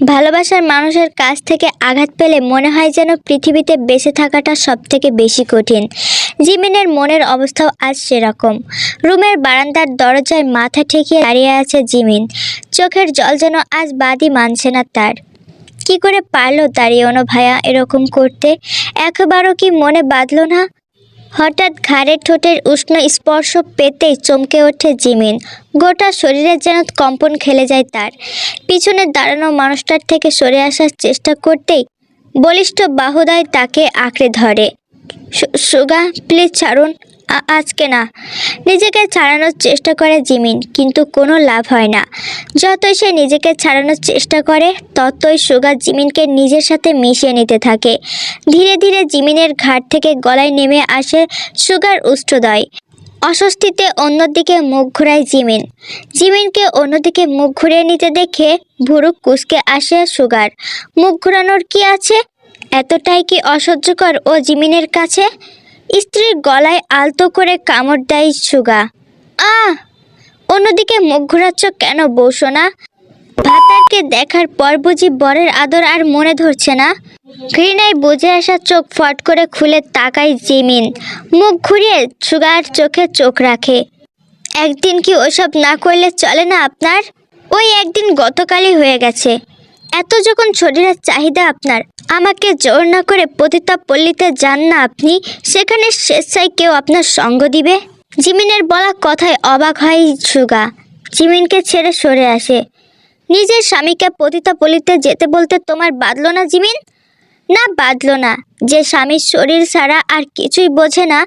ভালোবাসার মানুষের কাছ থেকে আঘাত পেলে মনে হয় যেন পৃথিবীতে বেঁচে থাকাটা সব থেকে বেশি কঠিন। জিমিনের মনের অবস্থাও আজ সেরকম। রুমের বারান্দার দরজায় মাথা ঠেকিয়ে দাঁড়িয়ে আছে জিমিন। চোখের জল যেন আজ বাদই মানছে না তার। কি করে পারল দাঁড়িয়েনো ভাইয়া এরকম করতে? একবারও কি মনে বাঁধলো না? হঠাৎ ঘাড়ে ঠোঁটের উষ্ণ স্পর্শ পেতেই চমকে ওঠে জিমিন। গোটা শরীরে যেন কম্পন খেলে যায় তার। পিছনে দাঁড়ানো মানুষটার থেকে সরে আসার চেষ্টা করতেই বলিষ্ঠ বাহুদায় তাকে আঁকড়ে ধরে। সুগা প্লিজ ছাড়ুন। আজকে না। নিজেকে ছাড়ানোর চেষ্টা করে জিমিন, কিন্তু কোনো লাভ হয় না। যতই সে নিজেকে ছাড়ানোর চেষ্টা করে, ততই সুগা জিমিনকে নিজের সাথে মিশিয়ে নিতে থাকে। ধীরে ধীরে জিমিনের ঘাট থেকে গলায় নেমে আসে সুগার উষ্ঠদয় অস্বস্তিতে অন্যদিকে মুখ ঘোরায় জিমিন। জিমিনকে অন্যদিকে মুখ ঘুরিয়ে নিতে দেখে ভুরুক কুসকে আসে সুগার। মুখ ঘোরানোর কি আছে? এতটাই কি অসহ্যকর ও জিমিনের কাছে? স্ত্রীর গলায় আলতো করে কামড় দেয় সুগা। আহ, অন্যদিকে মুখ ঘোরাচ্ছ কেন বৌসোনা ভাতারকে দেখার পর বুঝি বরের আদর আর মনে ধরছে না। ঘৃণায় বুঝে আসা চোখ ফট করে খুলে তাকায় জিমিন। মুখ ঘুরিয়ে সুগার চোখে চোখ রাখে। একদিন কি ওসব না করলে চলে না আপনার? ওই একদিন গতকালই হয়ে গেছে। এত যখন শরীরের চাহিদা আপনার আমাকে জোর না করে পতিতা পল্লীতে যান না আপনি। সেখানে স্বেচ্ছায় কেউ আপনার সঙ্গ দিবে? জিমিনের বলা কথায় অবাক হয় সুগা। জিমিনকে ছেড়ে সরে আসে। নিজের স্বামীকে পতিতা পল্লীতে যেতে বলতে তোমার বাদলো না জিমিন? না বাদলো না। যে স্বামীর শরীর ছাড়া আর কিছুই বোঝে না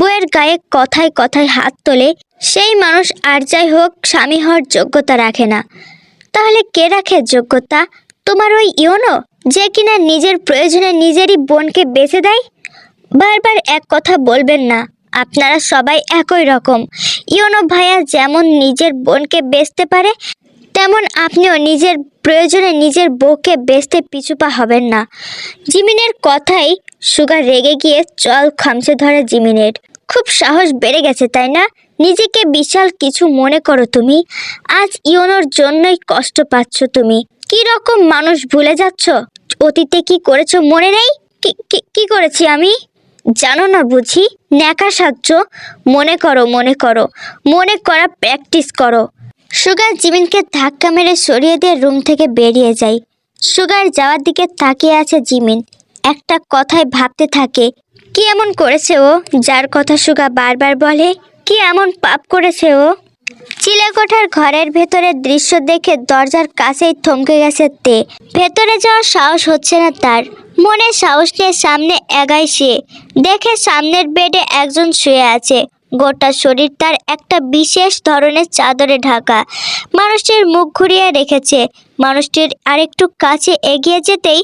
বইয়ের গায়ে কথায় কথায় হাত তোলে, সেই মানুষ আর যাই হোক স্বামী হওয়ার যোগ্যতা রাখে না। তাহলে কে রাখে যোগ্যতা? তোমার ওই ইয়নো? যে কিনা নিজের প্রয়োজনে নিজেরই বোনকে বেঁচে দেয়? বারবার এক কথা বলবেন না। আপনারা সবাই একই রকম। ইয়নো ভাইয়া যেমন নিজের বোনকে বেচতে পারে, তেমন আপনিও নিজের প্রয়োজনে নিজের বউকে বেচতে পিছুপা হবেন না। জিমিনের কথাই সুগার রেগে গিয়ে চল খামচে ধরে জিমিনের। খুব সাহস বেড়ে গেছে, তাই না? নিজেকে বিশাল কিছু মনে করো তুমি। আজ ইওনোর জন্যই কষ্ট পাচ্ছ তুমি। কি রকম মানুষ ভুলে যাচ্ছ? অতীতে কি করেছ মনে নেই? কি- করেছি আমি? জানো না বুঝি? ন্যাকা সাহায্য মনে করো মনে করো। মনে করা প্র্যাকটিস করো। সুগার জিমিনকে ধাক্কা মেরে সরিয়ে দিয়ে রুম থেকে বেরিয়ে যায় সুগার যাওয়ার দিকে তাকিয়ে আছে জিমিন। একটা কথায় ভাবতে থাকে, কি এমন করেছে ও? যার কথা সুগা বারবার বলে, কি এমন পাপ করেছে ও? চিলেকোঠার ঘরের ভেতরের দৃশ্য দেখে দরজার কাছেই থমকে গেছে তে। ভেতরে যাওয়ার সাহস হচ্ছে না তার। মনে সাহস নিয়ে সামনে এগায় সে। দেখে সামনের বেডে একজন শুয়ে আছে। গোটা শরীর তার একটা বিশেষ ধরনের চাদরে ঢাকা। মানুষটির মুখ ঘুরিয়ে রেখেছে। মানুষটির আরেকটু কাছে এগিয়ে যেতেই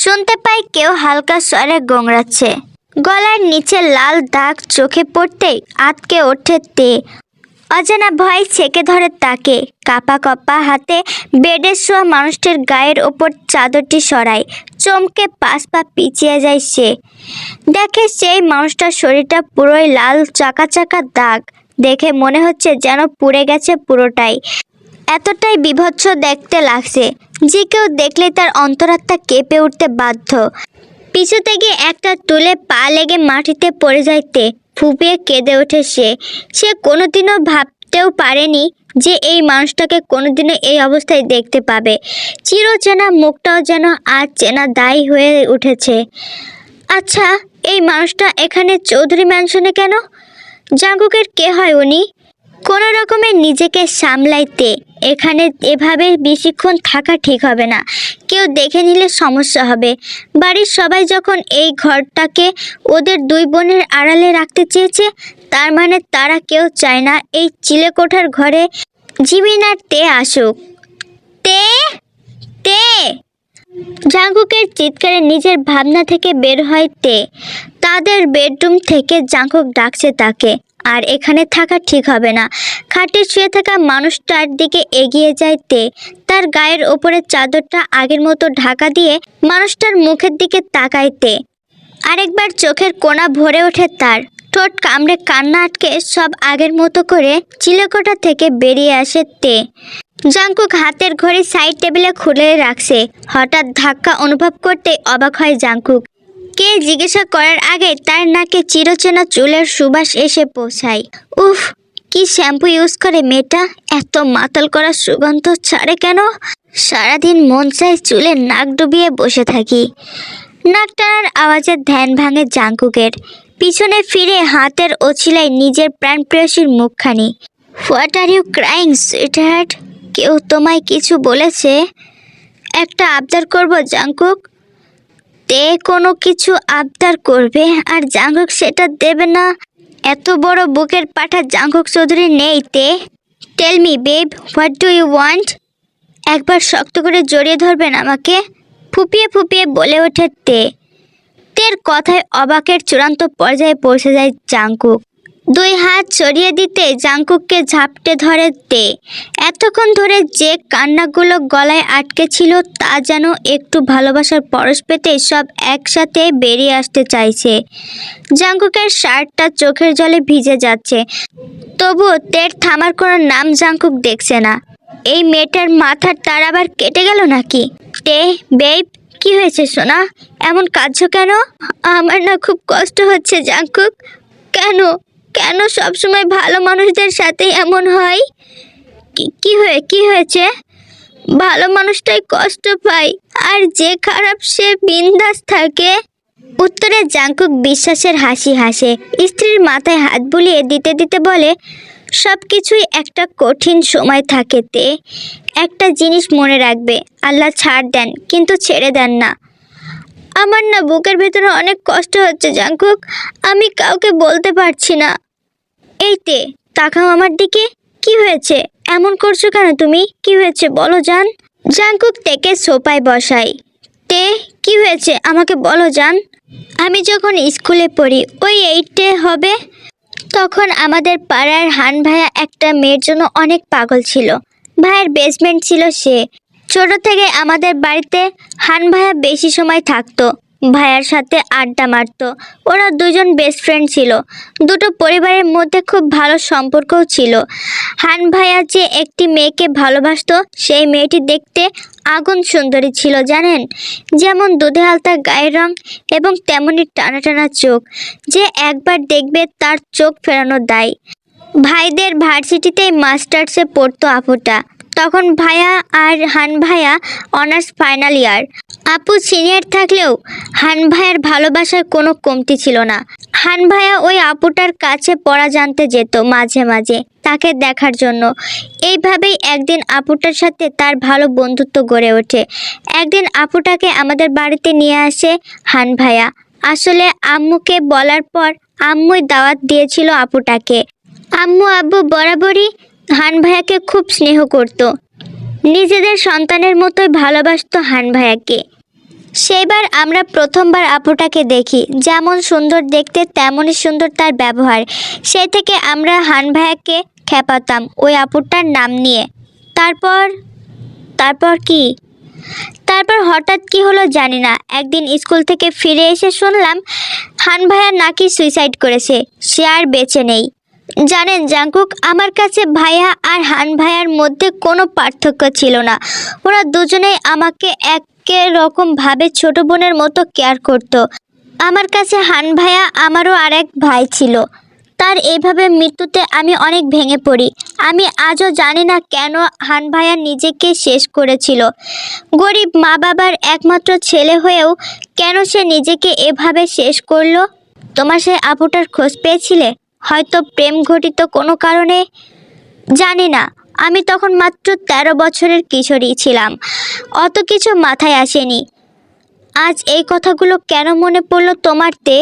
শুনতে পাই কেউ হালকা স্বরে গোংড়াচ্ছে। গলার নিচে লাল দাগ চোখে পড়তেই আটকে ওঠে তে। অজানা ভয় ছেকে ধরে তাকে। কাপা কপা হাতে বেডে শোয়া মানুষটির গায়ের ওপর চাদরটি সরায়। চমকে পাশ পা পিছিয়ে যায় সে। দেখে সেই মানুষটার শরীরটা পুরোই লাল, চাকা চাকা দাগ। দেখে মনে হচ্ছে যেন পুড়ে গেছে পুরোটাই। এতটাই বিভৎস দেখতে লাগছে যে কেউ দেখলে তার অন্তরাত্মা কেঁপে উঠতে বাধ্য। পিছু থেকে একটা তুলে পা লেগে মাটিতে পড়ে যাইতে ফুপিয়ে কেঁদে ওঠে সে। সে কোনোদিনও ভাবতেও পারেনি যে এই মানুষটাকে কোনোদিনও এই অবস্থায় দেখতে পাবে। চিরচেনা মুখটাও যেন আজ চেনা দায়ী হয়ে উঠেছে। আচ্ছা এই মানুষটা এখানে চৌধুরী ম্যানশনে কেন? জাঙ্গুকের কে হয় উনি? কোনো রকমে নিজেকে সামলাইতে এখানে এভাবে বেশিক্ষণ থাকা ঠিক হবে না। কেউ দেখে নিলে সমস্যা হবে। বাড়ির সবাই যখন এই ঘরটাকে ওদের দুই বোনের আড়ালে রাখতে চেয়েছে, তার মানে তারা কেউ চায় না এই চিলেকোঠার ঘরে জিমিন আর তে আসুক। তে? তে? জাঙ্কুকের চিৎকারে নিজের ভাবনা থেকে বের হয় তে। তাদের বেডরুম থেকে জাঙ্কুক ডাকছে তাকে। আর এখানে থাকা ঠিক হবে না। খাটে শুয়ে থাকা মানুষটার দিকে এগিয়ে যায় তে তার গায়ের ওপরে চাদরটা আগের মতো ঢাকা দিয়ে মানুষটার মুখের দিকে তাকাইতে। আরেকবার চোখের কোনা ভরে ওঠে তার। ঠোঁট কামড়ে কান্না আটকে সব আগের মতো করে চিলেকোঠা থেকে বেরিয়ে আসে তে। জাঙ্কুক হাতের ঘড়ি সাইড টেবিলে খুলে রাখছে। হঠাৎ ধাক্কা অনুভব করতে অবাক হয় জাঙ্কুক কে জিজ্ঞাসা করার আগে তার নাকে চিরচেনা চুলের সুবাস এসে পৌঁছায়। উফ, কি শ্যাম্পু ইউজ করে মেয়েটা এত মাতাল করা সুগন্ধ ছাড়ে কেন? সারাদিন মন চায় চুলে নাক ডুবিয়ে বসে থাকি। নাক টানার আওয়াজে ধ্যান ভাঙে জাঙ্কুকের পিছনে ফিরে হাতের ওছিলায় নিজের প্রাণপ্রেয়সীর মুখখানি। What are you crying sweetheart কেউ তোমায় কিছু বলেছে? একটা আবদার করব জাঙ্কুক তে কোনো কিছু আবদার করবে আর জাঙ্গক সেটা দেবে না। এত বড় বুকের পাঠা জাঙ্গক চৌধুরী নেই তে। Tell me babe what do you want একবার শক্ত করে জড়িয়ে ধরবেন আমাকে। ফুপিয়ে ফুপিয়ে বলে ওঠে তে। তের কথায় অবাকের চূড়ান্ত পর্যায়ে পৌঁছে যায় জাঙ্কুক দুই হাত ছড়িয়ে দিতে জাঙ্কুককে ঝাপটে ধরে তে এতক্ষণ ধরে যে কান্নাগুলো গলায় আটকে ছিল তা যেন একটু ভালোবাসার পরশ পেতে সব একসাথে বেরিয়ে আসতে চাইছে। জাঙ্কুকের শার্টটা চোখের জলে ভিজে যাচ্ছে। তবুও তের থামার কোনো নাম জাঙ্কুক দেখছে না। এই মেয়েটার মাথার তার আবার কেটে গেল নাকি? তে, বেব, কি হয়েছে সোনা? এমন কাঁদছো কেন? আমার না খুব কষ্ট হচ্ছে জাঙ্কুক কেন? কেন সবসময় ভালো মানুষদের সাথে এমন হয়? কি- হয়ে, কি হয়েছে? ভালো মানুষটাই কষ্ট পায়, আর যে খারাপ সে বিন্দাস থাকে। উত্তরে জাঙ্কুক বিশ্বাসের হাসি হাসে, স্ত্রীর মাথায় হাত বুলিয়ে দিতে দিতে বলে সব কিছুই একটা কঠিন সময় থাকে তে। একটা জিনিস মনে রাখবে, আল্লাহ ছাড় দেন, কিন্তু ছেড়ে দেন না। আমার না বুকের ভেতরে অনেক কষ্ট হচ্ছে জাঙ্কুক আমি কাউকে বলতে পারছি না। এই তে তাকাও আমার দিকে। কি হয়েছে? এমন করছ কেন তুমি? কি হয়েছে? বলো, জান। জাঙ্কুক তেকে সোপায় বসাই তে, কি হয়েছে? আমাকে বলো, জান। আমি যখন স্কুলে পড়ি, ওই এইটে হবে? তখন আমাদের পাড়ার হান ভাইয়া একটা মেয়ের জন্য অনেক পাগল ছিল। ভাইয়ের বেসমেন্ট ছিল সে। ছোট থেকে আমাদের বাড়িতে হান ভাইয়া বেশি সময় থাকতো। ভাইয়ার সাথে আড্ডা মারতো। ওরা দুজন বেস্ট ফ্রেন্ড ছিল। দুটো পরিবারের মধ্যে খুব ভালো সম্পর্কও ছিল। হান ভাইয়া যে একটি মেয়েকে ভালোবাসতো, সেই মেয়েটি দেখতে আগুন সুন্দরী ছিল, জানেন? যেমন দুধে হালতা গায়ের রং এবং তেমনই টানা টানা চোখ। যে একবার দেখবে তার চোখ ফেরানো দায়। ভাইদের ভার্সিটিতে মাস্টার্সে পড়তো আপুটা। তখন ভাইয়া আর হান ভাইয়া অনার্স ফাইনাল ইয়ার। আপু সিনিয়র থাকলেও হান ভাইয়ার ভালোবাসার কোনো কমতি ছিল না। হান ভাইয়া ওই আপুটার কাছে পড়া জানতে যেত মাঝে মাঝে তাকে দেখার জন্য। এইভাবেই একদিন আপুটার সাথে তার ভালো বন্ধুত্ব গড়ে ওঠে। একদিন আপুটাকে আমাদের বাড়িতে নিয়ে আসে হান ভাইয়া আসলে আম্মুকে বলার পর আম্মুই দাওয়াত দিয়েছিল আপুটাকে। আম্মু আব্বু বরাবরই হান ভাইয়াকে খুব স্নেহ করত। নিজেদের সন্তানের মতোই ভালোবাসতো হান ভাইয়াকে। সেইবার আমরা প্রথমবার আপুটাকে দেখি, যেমন সুন্দর দেখতে, তেমনই সুন্দর তার ব্যবহার। সেই থেকে আমরা হান ভাইয়াকে খেপাতাম ওই আপুটার নাম নিয়ে। তারপর তারপর কি? তারপর হঠাৎ কি হলো জানি না। একদিন স্কুল থেকে ফিরে এসে শুনলাম, হান ভাইয়া নাকি সুইসাইড করেছে, সে আর বেঁচে নেই। জানেন জাঙ্কুক, আমার কাছে ভাইয়া আর হান ভাইয়ার মধ্যে কোনো পার্থক্য ছিল না। ওরা দুজনেই আমাকে একে রকম ভাবে ছোট বোনের মতো কেয়ার করত। আমার কাছে হান ভাইয়া আমারও আর এক ভাই ছিল। তার এইভাবে মৃত্যুতে আমি অনেক ভেঙে পড়ি। আমি আজও জানি না কেন হান ভাইয়া নিজেকে শেষ করেছিল। গরিব মা বাবার একমাত্র ছেলে হয়েও কেন সে নিজেকে এভাবে শেষ করল? তোমার সেই আপুটার খোঁজ পেয়েছিলে? হয়তো প্রেম ঘটিত কোনো কারণে? জানি না। আমি তখন মাত্র তেরো বছরের কিশোরী ছিলাম। অত কিছু মাথায় আসেনি। আজ এই কথাগুলো কেন মনে পড়ল তোমার তে?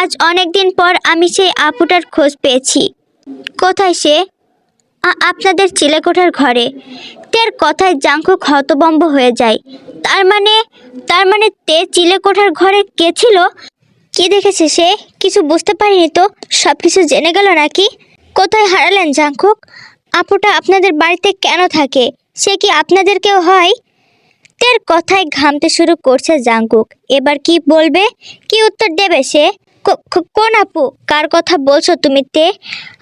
আজ অনেক দিন পর আমি সেই আপুটার খোঁজ পেয়েছি। কোথায় সে? আপনাদের চিলেকোঠার ঘরে। তের কথায় জাঙ্কুক হতবম্ব হয়ে যায়। তার মানে তার মানে তে চিলেকোঠার ঘরে কে ছিল? কি দেখেছে সে? কিছু বুঝতে পারিনি তো। সব কিছু জেনে গেল নাকি? কোথায় হারালেন জাঙ্কুক আপুটা আপনাদের বাড়িতে কেন থাকে? সে কি আপনাদের কেউ হয়? তের কথায় ঘামতে শুরু করছে জাঙ্কুক এবার কি বলবে? কি উত্তর দেবে সে? কোন আপু? কার কথা বলছো তুমি তে?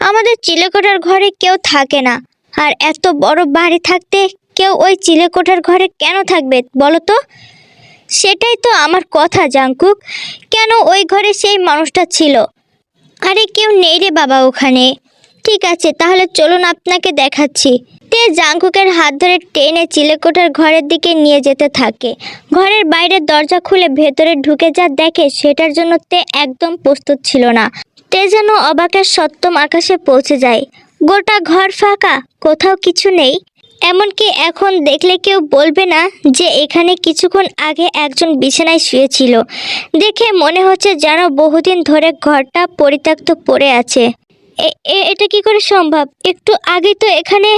আমাদের চিলেকোটার ঘরে কেউ থাকে না। আর এত বড় বাড়ি থাকতে কেউ ওই চিলেকোঠার ঘরে কেন থাকবে বলো তো? সেটাই তো আমার কথা জাঙ্কুক কেন ওই ঘরে সেই মানুষটা ছিল? আরে কেউ নেই রে বাবা ওখানে। ঠিক আছে, তাহলে চলুন আপনাকে দেখাচ্ছি। তে জাঙ্কুকের হাত ধরে টেনে চিলেকোঠার ঘরের দিকে নিয়ে যেতে থাকে। ঘরের বাইরের দরজা খুলে ভেতরে ঢুকে যা দেখে সেটার জন্য তে একদম প্রস্তুত ছিল না। তে যেন অবাকের সপ্তম আকাশে পৌঁছে যায়। গোটা ঘর ফাঁকা, কোথাও কিছু নেই। এমনকি এখন দেখলে কেউ বলবে না যে এখানে কিছুক্ষণ আগে একজন বিছানায় শুয়েছিল। দেখে মনে হচ্ছে যেন বহুদিন ধরে ঘরটা পরিত্যক্ত পড়ে আছে। এটা কি করে সম্ভব? একটু আগে তো এখানে